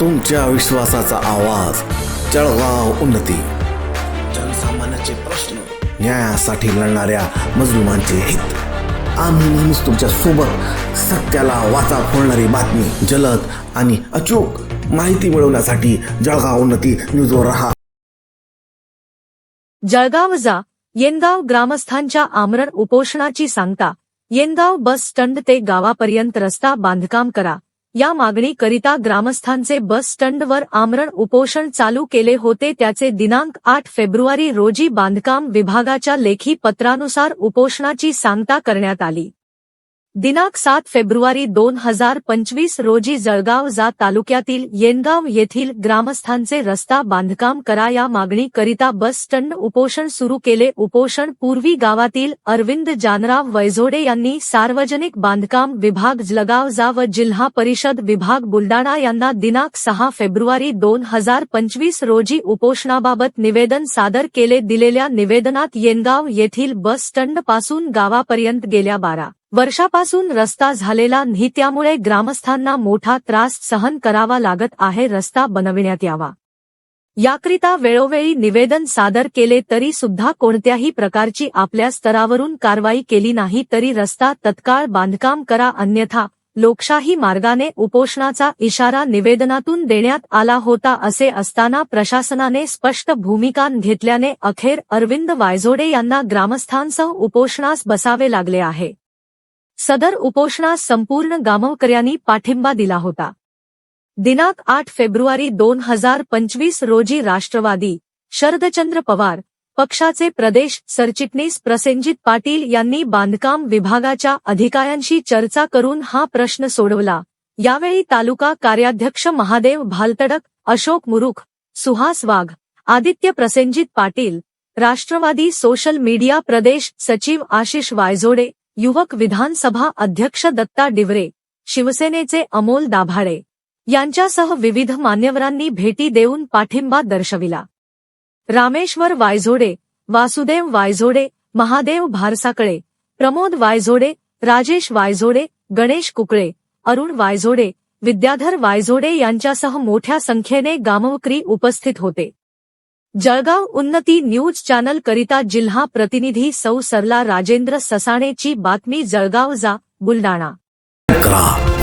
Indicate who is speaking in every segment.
Speaker 1: तुमच्या विश्वासाचा आवाज जळगाव उन्नती. जनसामान्याचे प्रश्न. न्यायासाठी लढणाऱ्या मजलुमांचे हित. आम्ही नेहमीच तुमच्यासोबत सत्याला वाचा फोडणारी बातमी जलद आणि अचूक माहिती मिळवण्यासाठी जळगाव उन्नती न्यूजवर राहा.
Speaker 2: जळगाव जा येनगाव ग्रामस्थांच्या आमरण उपोषणाची सांगता येनगाव बस स्टँड ते गावापर्यंत रस्ता बांधकाम करा. या मागणीकरिता ग्रामस्थांचे बस स्टँडवर आमरण उपोषण चालू केले होते. त्याचे दिनांक आठ फेब्रुवारी रोजी बांधकाम विभागाच्या लेखी पत्रानुसार उपोषणाची सांगता करण्यात आली. दिनांक सात फेब्रुवारी दोन हजार पंचवीस रोजी जळगाव जा तालुक्यातील येनगाव येथील ग्रामस्थांचे रस्ता बांधकाम करा या मागणीकरिता बस स्टँड उपोषण सुरू केले. उपोषण पूर्वी गावातील अरविंद जानराव वैझोडे यांनी सार्वजनिक बांधकाम विभाग जळगाव जा व जिल्हा परिषद विभाग बुलडाणा यांना दिनांक सहा फेब्रुवारी दोन हजार पंचवीस रोजी उपोषणाबाबत निवेदन सादर केले. दिलेल्या निवेदनात येनगाव येथील बस स्टँडपासून गावापर्यंत गेल्या बारा वर्षापासून रस्ता झालेला नाही त्यामुळे ग्रामस्थांना मोठा त्रास सहन करावा लागत आहे रस्ता बनविण्यात यावा. याकरिता वेळोवेळी निवेदन सादर केले तरी सुद्धा कोणत्याही प्रकारची आपल्या स्तरावरून कारवाई केली नाही तरी रस्ता तत्काळ बांधकाम करा अन्यथा लोकशाही मार्गाने उपोषणाचा इशारा निवेदनातून देण्यात आला होता असे असताना प्रशासनाने स्पष्ट भूमिका घेतल्याने अखेर अरविंद वायझोडे यांना ग्रामस्थांसह उपोषणास बसावे लागले आहे. सदर उपोषणास संपूर्ण गामवकऱ्यांनी पाठिंबा दिला होता. दिनांक आठ फेब्रुवारी दोन हजार पंचवीस रोजी राष्ट्रवादी शरदचंद्र पवार पक्षाचे प्रदेश सरचिटणीस प्रसेनजित पाटील यांनी बांधकाम विभागाच्या अधिकाऱ्यांशी चर्चा करून हा प्रश्न सोडवला. यावेळी तालुका कार्याध्यक्ष महादेव भालतडक अशोक मुरुख सुहास वाघ आदित्य प्रसेनजित पाटील राष्ट्रवादी सोशल मीडिया प्रदेश सचिव आशिष वायझोडे युवक विधानसभा अध्यक्ष दत्ता डिवरे शिवसेनेचे अमोल दाभाडे यांच्यासह विविध मान्यवरांनी भेटी देऊन पाठिंबा दर्शविला. रामेश्वर वायझोडे वासुदेव वायझोडे महादेव भारसाकळे प्रमोद वायझोडे राजेश वायझोडे गणेश कुकळे अरुण वायझोडे विद्याधर वायझोडे यांच्यासह मोठ्या संख्येने गामवकरी उपस्थित होते. जळगाव उन्नती न्यूज चॅनल करिता जिल्हा प्रतिनिधी सौ सरला राजेंद्र ससाणेची बातमी जळगाव जा बुलडाणा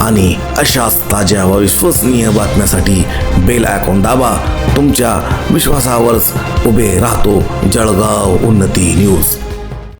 Speaker 1: आणि अशाच ताज्या व विश्वसनीय बातम्यासाठी बेल आयकॉन दाबा. तुमच्या विश्वासावरच उभे राहतो जळगाव उन्नती न्यूज.